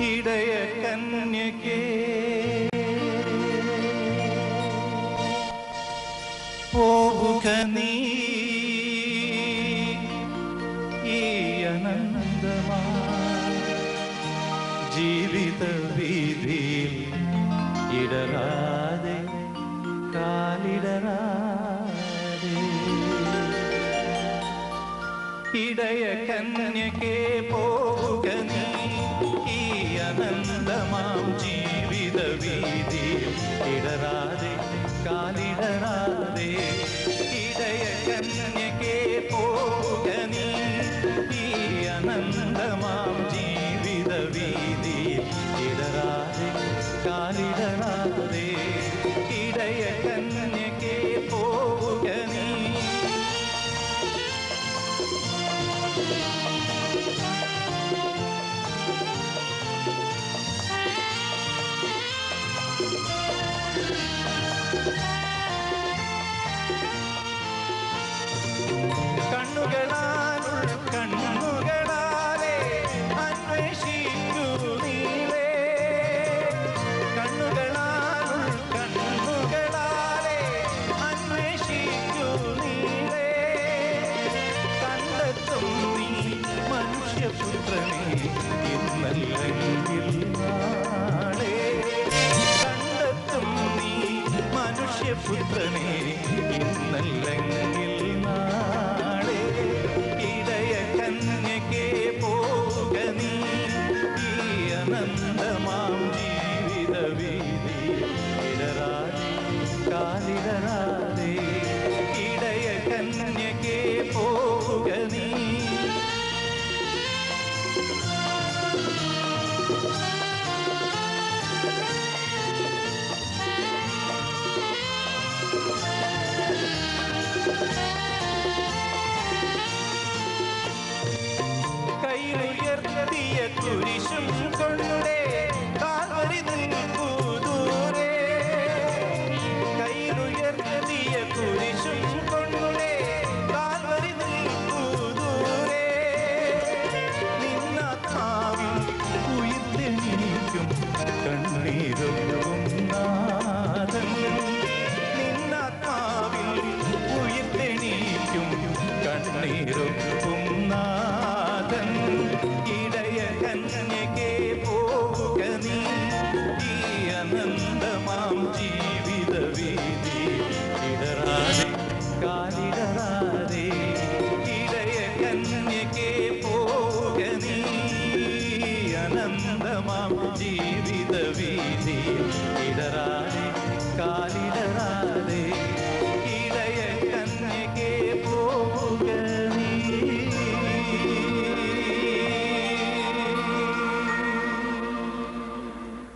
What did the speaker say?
ഇടയ കന്യകേ. പോവുക നീ ജീവിത വീതിയിൽ ഇടരാതെ കാലിടരാതെ. ഇടയ കന്യകേ പോവുക നീ അനന്തമാം ജീവിത വീതി ഇടരാതെ കാലിടരാതെ ഇടയ കന്യകേ പോവുക നീ. ഈ അനന്തമാം ജീവിത വീതി ഇടരാതെ കാലിടരാതെ ഇടയ കന്യകേ കണ്ടെത്തും നീ കണ്ടെത്തും നീ മനുഷ്യപുത്രനെ ഇന്നല്ലെങ്കിൽ കുരിശും കാലമാം ജീവിത വീതിയിൽ ഇടറാതെ കാലിടറാതെ